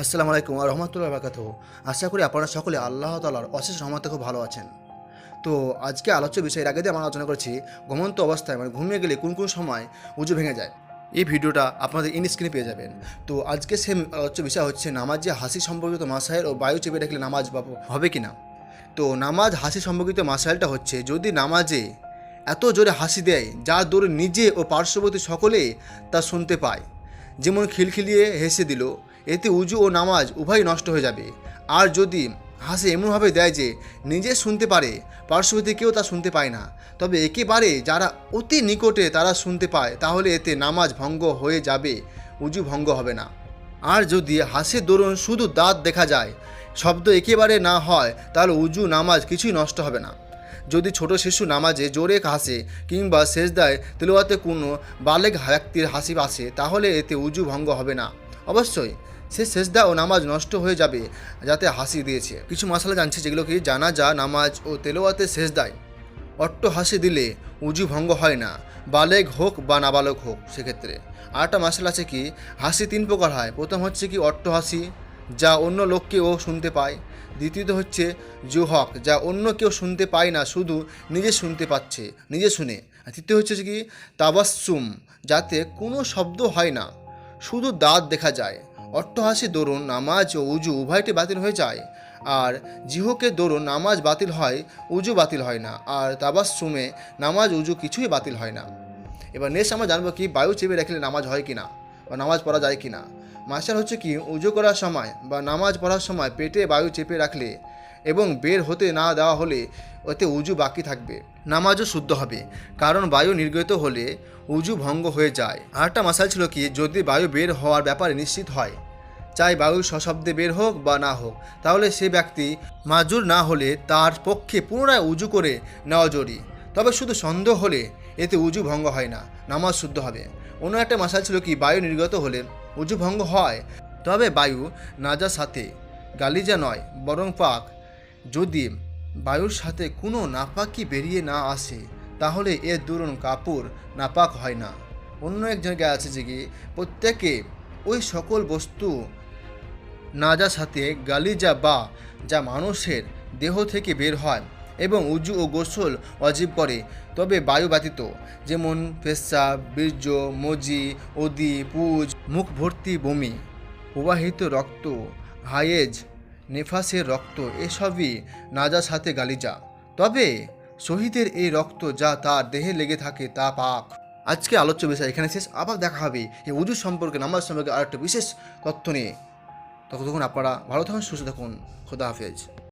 আসসালামু আলাইকুম আর রহমতুল্লাহ বাকাত আশা করি আপনারা সকলে আল্লাহ তালার অশেষ রহমতে খুব ভালো আছেন। তো আজকে আলোচ্য বিষয়ের আগে দিয়ে আমরা আলোচনা করছি ঘুমন্ত অবস্থায় মানে ঘুমিয়ে গেলে কোন কোন সময় উঁচু ভেঙে যায়। এই ভিডিওটা আপনাদের ইন স্ক্রিনে পেয়ে যাবেন। তো আজকে সে আলোচ্য বিষয় হচ্ছে নামাজ যে হাসি সম্পর্কিত মাসাইল ও বায়ু চেপে রাখলে নামাজ হবে কি না তো নামাজ হাসি সম্পর্কিত মাসাইলটা হচ্ছে যদি নামাজে এত জোরে হাসি দেয় যার দৌড়ে নিজে ও পার্শ্ববর্তী সকলে তা শুনতে পায়। যেমন খিলখিলিয়ে হেসে দিল এতে উজু ও নামাজ উভয়ই নষ্ট হয়ে যাবে। আর যদি হাসি এমনভাবে দেয় যে নিজে শুনতে পারে, পার্শ্ববর্তী কেউ তা শুনতে পায় না। তবে একেবারে যারা অতি নিকটে তারা শুনতে পায়, তাহলে এতে নামাজ ভঙ্গ হয়ে যাবে, উজু ভঙ্গ হবে না। আর যদি হাসির দরুন শুধু দাঁত দেখা যায়, শব্দ একেবারে না হয়, তাহলে উজু, নামাজ কিছুই নষ্ট হবে না। যদি ছোট শিশু নামাজে জোরে হাসে কিংবা শেষদায় তেলোয়াতে কোনো বালেক ব্যক্তির হাসি আসে, তাহলে এতে উজু ভঙ্গ হবে না। অবশ্যই, সে শেষদা ও নামাজ নষ্ট হয়ে যাবে যাতে হাসি দিয়েছে। কিছু মশলা জানছে যেগুলো কি জানাজা, নামাজ ও তেলোয়াতে শেষদায় অট্ট হাসি দিলে উজু ভঙ্গ হয় না, বালেগ হোক বা নাবালক হোক সেক্ষেত্রে। আরেকটা মশলা আছে কি, হাসি তিন প্রকার হয়। প্রথম হচ্ছে কি অট্ট হাসি, যা অন্য লোককেও শুনতে পায়। দ্বিতীয়ত হচ্ছে জুহক, যা অন্য কেউ শুনতে পায় না, শুধু নিজে শুনতে পাচ্ছে, নিজে শুনে। তৃতীয় হচ্ছে কি তাবাসুম যাতে কোনো শব্দ হয় না। শুধু দাঁত দেখা যায়। অট্টহাসি দরুন নামাজ ও উজু উভয়টি বাতিল হয়ে যায়। আর জিহকে দরুন নামাজ বাতিল হয়, উজু বাতিল হয় না। আর তাবাসুমে নামাজ, উজু কিছুই বাতিল হয় না। এবার নেক্সট আমরা জানব কি বায়ু চেপে রাখলে নামাজ হয় কি না বা নামাজ পড়া যায় কি না মাস্টার হচ্ছে কি উজু করার সময় বা নামাজ পড়ার সময় পেটে বায়ু চেপে রাখলে এবং বের হতে না দেওয়া হলে ওতে উজু বাকি থাকবে। নামাজও শুদ্ধ হবে, কারণ বায়ু নির্গত হলে উজু ভঙ্গ হয়ে যায়। আরেকটা মাসাল ছিল কি, যদি বায়ু বের হওয়ার ব্যাপারে নিশ্চিত হয়, চাই বায়ু সশব্দে বের হোক বা না হোক, তাহলে সে ব্যক্তি মাজুর না হলে তার পক্ষে পুনরায় উজু করে নেওয়া জরুরি। তবে শুধু সন্দেহ হলে এতে উজু ভঙ্গ হয় না, নামাজ শুদ্ধ হবে। অন্য একটা মাসাল ছিল কি, বায়ু নির্গত হলে উজু ভঙ্গ হয়, তবে বায়ু নাজার সাথে গালিজা নয়, বরং পাক। যদি বায়ুর সাথে কোনো নাপাকি বেরিয়ে না আসে, তাহলে এর দরুন কাপড় নাপাক হয় না। অন্য এক জায়গায় আছে যে কি, প্রত্যেকে ওই সকল বস্তু না যা সাথে গালিজা বা যা মানুষের দেহ থেকে বের হয় এবং উজু ও গোসল অজীব করে, তবে বায়ু ব্যতীত যেমন পেশাব বীর্য, মজি, অদি, পুজ মুখ ভর্তি বমি, প্রবাহিত রক্ত, হায়েজ নেফাসের রক্ত, এসবই নাজার সাথে গালিজা তবে শহীদের এই রক্ত যা তার দেহে লেগে থাকে তা পাক। আজকে আলোচ্য বিষয় এখানে শেষ। আবার দেখা হবে এই উজু সম্পর্কে, নামাজ সম্পর্কে আর একটা বিশেষ তথ্য নিয়ে। ততক্ষণ আপনারা ভালো থাকুন, সুস্থ থাকুন। খোদা হাফেজ।